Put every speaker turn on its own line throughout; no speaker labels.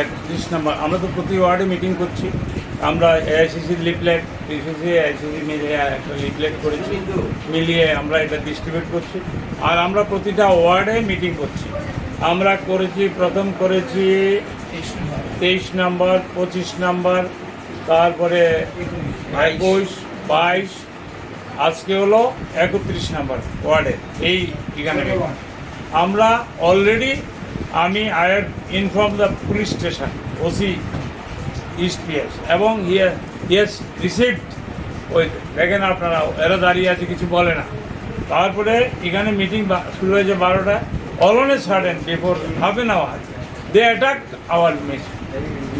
একত্রিশ নম্বর, আমরা তো প্রতি ওয়ার্ডে মিটিং করছি। আমরা এআইসিসির লিফলেট ডিসিসি এআইসিসি মিলিয়ে একটা লিফলেট করেছি। মিলিয়ে আমরা এটা ডিস্ট্রিবিউট করছি। আর আমরা প্রতিটা ওয়ার্ডে মিটিং করছি। আমরা করেছি, প্রথম করেছি তেইশ নম্বর, পঁচিশ নম্বর, তারপরে একুশ বাইশ, আজকে হলো একত্রিশ নম্বর ওয়ার্ডে, এই এখানে আমরা অলরেডি আমি I have inform the police station, OC East PS, এবং ইয়েস রিসিভ ওই, দেখেন আপনারা, এরা দাঁড়িয়ে আছে, কিছু বলে না। তারপরে এখানে মিটিং শুরু হয়েছে বারোটায়। All on sudden before half an hour they attack our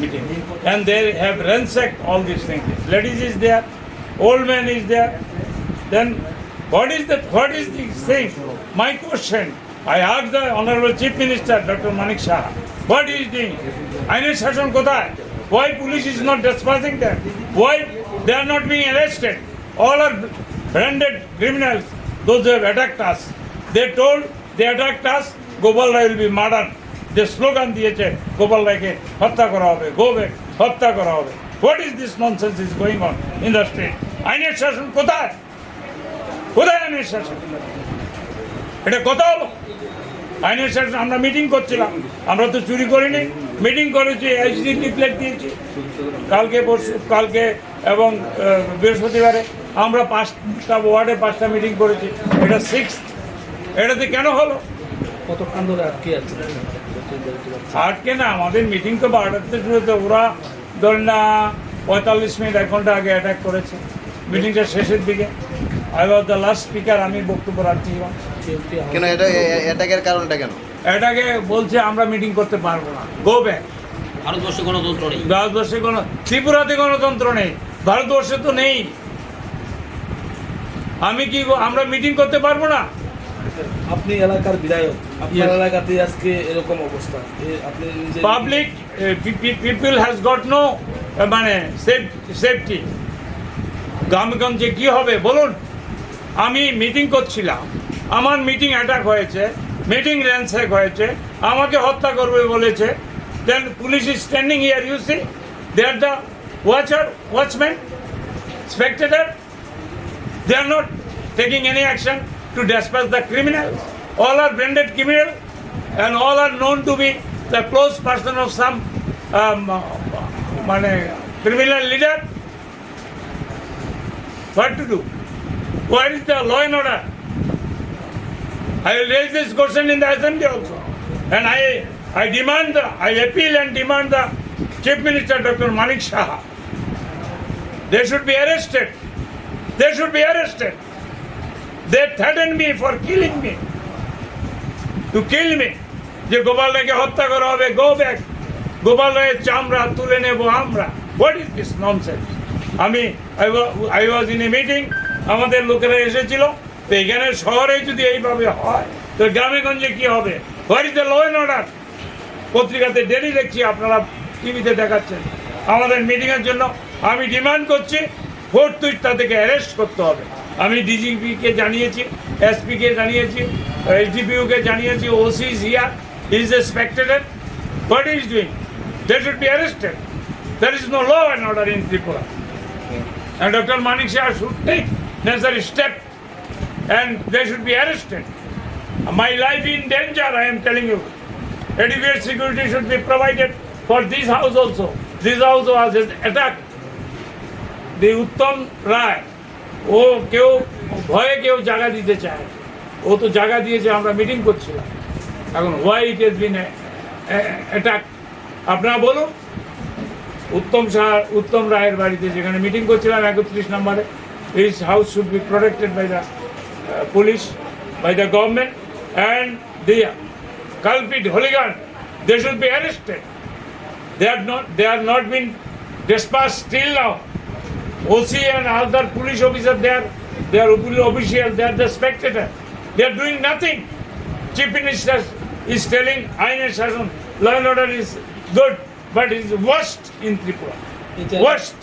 meeting and they have ransack all this thing ladies is there old man is there then what is that what is this thing my question i asked the honorable chief minister dr manik shah what is doing আইনের শাসন কোথায় why police is not dispersing them why they are not being arrested all are branded criminals those who have attacked us they told they attacked us gopal rai will be murdered যে slogan দিয়েছে গোপাল রায়কে হত্যা করা হবে go back হত্যা করা হবে what is this nonsense is going on in the street আইনের শাসন কোথায় কোথায় আইনের শাসন এটা কথা হলো? আইনের শাসন আমরা মিটিং করছিলাম। আমরা তো চুরি করিনি। মিটিং করেছি এইচডি লিফলেট দিয়েছি। কালকে পরশু কালকে এবং বৃহস্পতিবারে আমরা পাঁচটা ওয়ার্ডে পাঁচটা মিটিং করেছি। এটা সিক্স এটাতে কেন হলো?
কতক্ষণ ধরে আটকে আছে?
আটকে না আমাদের মিটিং তো বারোটাতে শুরু হতো ওরা ধরেন না পঁয়তাল্লিশ মিনিট এক ঘণ্টা আগে অ্যাটাক করেছে। মিটিংটা শেষের দিকে। I was the last speaker আমি বক্তব্য রাখছিলাম?
কেন এটা অ্যাটাকের কারণটা কেন?
এটাকে বলছে আমরা মিটিং করতে পারব না। গো ব্যাক
ভারতবর্ষে গণতন্ত্র নেই।
ভারতবর্ষে কোনো ত্রিপুরাতে গণতন্ত্র নেই। ভারতবর্ষে তো নেই। আমি কি আমরা মিটিং করতে পারব না?
আপনি এলাকার বিধায়ক। আপনার এলাকাতে আজকে এরকম অবস্থা। আপনি
public people has got no মানে সেফটি গ্রামগঞ্জে কি হবে? বলুন। আমি মিটিং করছিলাম। আমার মিটিং অ্যাটাক হয়েছে মিটিং র্যান্সেক হয়েছে, আমাকে হত্যা করবে বলেছে। Then police is standing here you see they are the watcher watchman spectator they are not taking any action to dispatch the criminal all are branded criminal and all are known to be the close person of some মানে criminal leader what to do where is the law and order I will raise this question in the assembly also and I I demand the I appeal and demand the chief minister Dr. Manik Shah they should be arrested. They should be arrested. They threatened me for killing me. To kill me. যে গোপাল রায়কে হত্যা করা হবে go back Gopal রায়ের চামড়া তুলে নেব আমরা হোয়াট ইজ দিস ননসেন্স আমি I was in a meeting আমাদের লোকেরা এসেছিল তো এখানে শহরে যদি এইভাবে হয়, তো গ্রামে গঞ্জে কি হবে? What is the law order পত্রিকাতে ডেলি দেখছি, আপনারা টিভিতে দেখাচ্ছেন। আমাদের মিটিংয়ের জন্য আমি ডিমান্ড করছি ফোর্থ তাদেরকে অ্যারেস্ট করতে হবে। আমি ডিজিপিকে জানিয়েছি এসপিকে জানিয়েছি এসডিপিউকে জানিয়েছি OC here is a spectator what is doing they should be arrested there is no law and order in Tripura And Dr. Manik Shah should take step and they should be arrested. My life in danger, I am telling you. Adequate security should be provided for this house also. This house was attacked. The Uttam Rai, ও কেউ ভয়ে কেউ জায়গা দিতে চায় ও তো জায়গা দিয়েছে আমরা মিটিং করছিলাম এখন why it has been attack আপনারা বলুন উত্তম শাহ উত্তম রায়ের বাড়িতে যেখানে মিটিং করছিলাম একত্রিশ নম্বরে his house should be protected by the police by the government and the culprit hooligan they should be arrested they have not they have not been dispatched till now OC and other police officer they are they are official they are the spectator they are doing nothing chief minister is telling আইনের শাসন law and order is good but is worst in Tripura worst